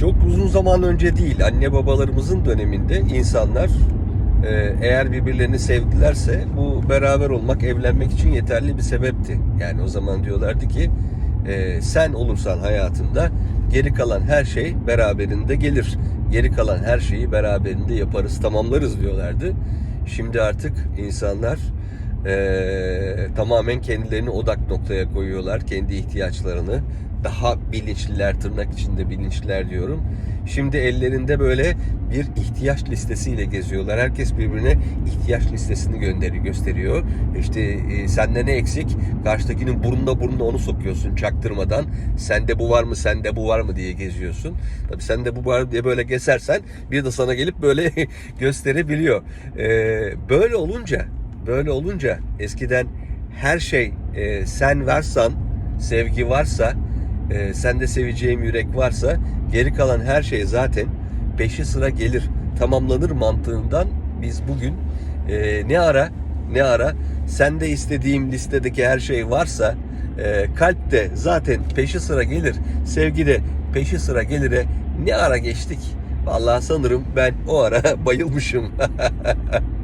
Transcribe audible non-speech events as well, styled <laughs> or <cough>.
Çok uzun zaman önce değil, anne babalarımızın döneminde insanlar e, eğer birbirlerini sevdilerse bu beraber olmak, evlenmek için yeterli bir sebepti. Yani o zaman diyorlardı ki e, sen olursan hayatında geri kalan her şey beraberinde gelir. Geri kalan her şeyi beraberinde yaparız, tamamlarız diyorlardı. Şimdi artık insanlar e, tamamen kendilerini odak noktaya koyuyorlar, kendi ihtiyaçlarını daha bilinçliler tırnak içinde bilinçliler diyorum. Şimdi ellerinde böyle bir ihtiyaç listesiyle geziyorlar. Herkes birbirine ihtiyaç listesini gönderiyor, gösteriyor. İşte e, sende ne eksik? Karşıdakinin burnunda burnuna onu sokuyorsun çaktırmadan. Sende bu var mı? Sende bu var mı diye geziyorsun. Tabii sende bu var diye böyle gezersen bir de sana gelip böyle <laughs> gösterebiliyor. Ee, böyle olunca böyle olunca eskiden her şey e, sen varsan sevgi varsa e, sende seveceğim yürek varsa geri kalan her şey zaten peşi sıra gelir. Tamamlanır mantığından biz bugün e, ne ara ne ara sende istediğim listedeki her şey varsa e, kalpte zaten peşi sıra gelir. Sevgide peşi sıra gelire. Ne ara geçtik? Vallahi sanırım ben o ara <laughs> bayılmışım. <laughs>